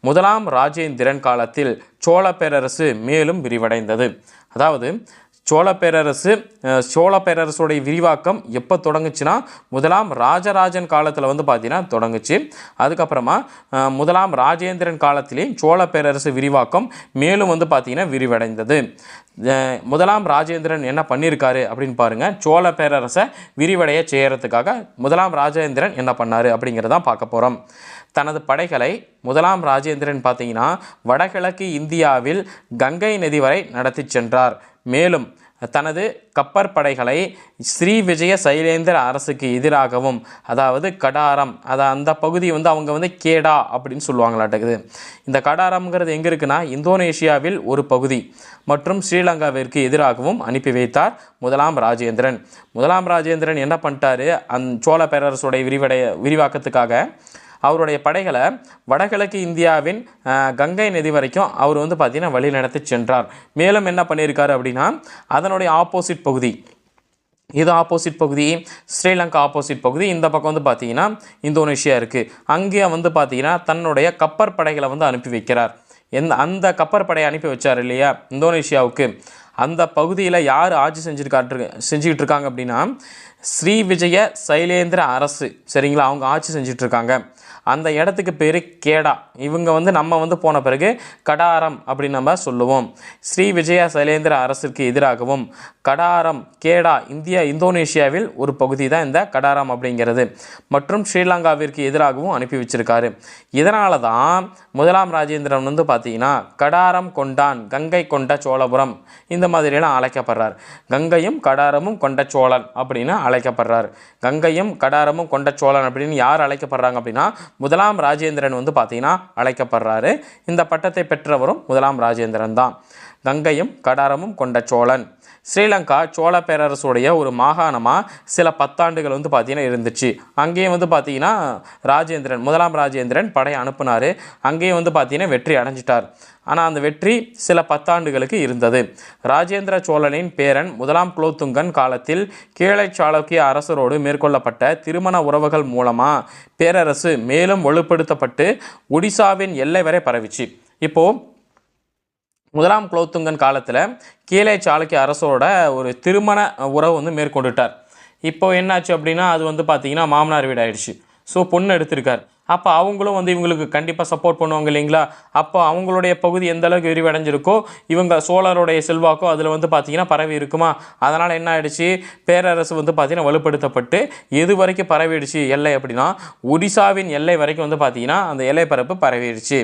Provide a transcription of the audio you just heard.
முதலாம் ராஜேந்திரன் காலத்தில் சோழ பேரரசு மேலும் விரிவடைந்தது. அதாவது சோழ பேரரசு சோழ பேரரசுடைய விரிவாக்கம் எப்போ தொடங்குச்சுன்னா முதலாம் ராஜராஜன் காலத்தில் வந்து பார்த்தீங்கன்னா தொடங்குச்சு. அதுக்கப்புறமா முதலாம் ராஜேந்திரன் காலத்திலேயும் சோழ பேரரசு விரிவாக்கம் மேலும் வந்து பார்த்தீங்கன்னா விரிவடைந்தது. முதலாம் ராஜேந்திரன் என்ன பண்ணியிருக்காரு அப்படின்னு பாருங்கள் சோழ பேரரசை விரிவடைய செய்கிறதுக்காக முதலாம் ராஜேந்திரன் என்ன பண்ணார் அப்படிங்கிறதான் பார்க்க போகிறோம் தனது படைகளை முதலாம் ராஜேந்திரன் பார்த்தீங்கன்னா வடகிழக்கு இந்தியாவில் கங்கை நதி வரை நடத்தி சென்றார். மேலும் தனது கப்பற்படைகளை ஸ்ரீ விஜய சைலேந்திர அரசுக்கு எதிராகவும் அதாவது கடாரம் அதை அந்த பகுதி வந்து அவங்க வந்து கேடா அப்படின்னு சொல்லுவாங்களாட்டுக்குது இந்த கடாரம்ங்கிறது எங்கே இருக்குன்னா இந்தோனேஷியாவில் ஒரு பகுதி மற்றும் ஸ்ரீலங்காவிற்கு எதிராகவும் அனுப்பி வைத்தார் முதலாம் ராஜேந்திரன். முதலாம் ராஜேந்திரன் என்ன பண்ணிட்டாரு? அந் சோழ பேரரசுடைய விரிவடைய விரிவாக்கத்துக்காக அவருடைய படைகளை வடகிழக்கு இந்தியாவின் கங்கை நதி வரைக்கும் அவர் வந்து பார்த்திங்கன்னா வழி நடத்தி சென்றார். மேலும் என்ன பண்ணியிருக்காரு அப்படின்னா அதனுடைய ஆப்போசிட் பகுதி இது ஆப்போசிட் பகுதி ஸ்ரீலங்கா ஆப்போசிட் பகுதி இந்த பக்கம் வந்து பார்த்தீங்கன்னா இந்தோனேஷியா இருக்குது அங்கே வந்து பார்த்தீங்கன்னா தன்னுடைய கப்பற்படைகளை வந்து அனுப்பி வைக்கிறார். எந்த அந்த கப்பற்படையை அனுப்பி வச்சார் இல்லையா? இந்தோனேஷியாவுக்கு. அந்த பகுதியில் யார் ஆட்சி செஞ்சுருக்காட்டு செஞ்சுக்கிட்டு இருக்காங்க அப்படின்னா ஸ்ரீ விஜய சைலேந்திர அரசு. சரிங்களா? அவங்க ஆட்சி செஞ்சுட்டு இருக்காங்க அந்த இடத்துக்கு பேர் கேடா. இவங்க வந்து நம்ம வந்து போன பிறகு கடாரம் அப்படின்னு நம்ம சொல்லுவோம். ஸ்ரீ விஜய சைலேந்திர அரசுக்கு எதிராகவும் கடாரம் கேடா இந்தியா இந்தோனேஷியாவில் ஒரு பகுதி தான் இந்த கடாரம் அப்படிங்கிறது. மற்றும் ஸ்ரீலங்காவிற்கு எதிராகவும் அனுப்பி வச்சிருக்காரு. இதனால தான் முதலாம் ராஜேந்திரன் வந்து பார்த்தீங்கன்னா கடாரம் கொண்டான் கங்கை கொண்ட சோழபுரம். இந்த மாதிரியெல்லாம் அழைக்கப்படுறார். கங்கையும் கடாரமும் கொண்ட சோழன் அப்படின்னு அழைக்கப்படுறார். கங்கையும் கடாரமும் கொண்ட சோழன் அப்படின்னு யார் அழைக்கப்படுறாங்க அப்படின்னா முதலாம் ராஜேந்திரன் வந்து பார்த்தீங்கன்னா அழைக்கப்படுறாரு. இந்த பட்டத்தை பெற்றவரும் முதலாம் ராஜேந்திரன் தான். கங்கையும் கடாரமும் கொண்ட சோழன். ஸ்ரீலங்கா சோழ பேரரசுடைய ஒரு மாகாணமாக சில பத்தாண்டுகள் வந்து பார்த்திங்கன்னா இருந்துச்சு. அங்கேயும் வந்து பார்த்தீங்கன்னா ராஜேந்திரன் முதலாம் ராஜேந்திரன் படை அனுப்புனார். அங்கேயும் வந்து பார்த்தீங்கன்னா வெற்றி அடைஞ்சிட்டார். ஆனால் அந்த வெற்றி சில பத்தாண்டுகளுக்கு இருந்தது. ராஜேந்திர சோழனின் பேரன் முதலாம் குலோத்துங்கன் காலத்தில் கீழை சாளுக்கிய அரசரோடு மேற்கொள்ளப்பட்ட திருமண உறவுகள் மூலமாக பேரரசு மேலும் வலுப்படுத்தப்பட்டு ஒடிசாவின் எல்லை வரை பரவிச்சு. இப்போது முதலாம் குலோத்துங்கன் காலத்தில் கீழே சாளுக்கிய அரசோட ஒரு திருமண உறவு வந்து மேற்கொண்டுட்டார். இப்போ என்னாச்சு அப்படின்னா அது வந்து பார்த்திங்கன்னா மாமனார் வீடு ஆயிடுச்சு ஸோ பொண்ணு எடுத்திருக்கார். அப்போ அவங்களும் வந்து இவங்களுக்கு கண்டிப்பாக சப்போர்ட் பண்ணுவாங்க இல்லைங்களா? அப்போ அவங்களுடைய பகுதி எந்த அளவுக்கு விரிவடைஞ்சிருக்கோ இவங்க சோழருடைய செல்வாக்கோ அதில் வந்து பார்த்தீங்கன்னா பரவி இருக்குமா? அதனால் என்ன ஆயிடுச்சு? பேரரசு வந்து பார்த்திங்கன்னா வலுப்படுத்தப்பட்டு எது வரைக்கும் பரவிடுச்சு எல்லை அப்படின்னா ஒடிசாவின் எல்லை வரைக்கும் வந்து பார்த்தீங்கன்னா அந்த எல்லை பரப்பு பரவிடுச்சு.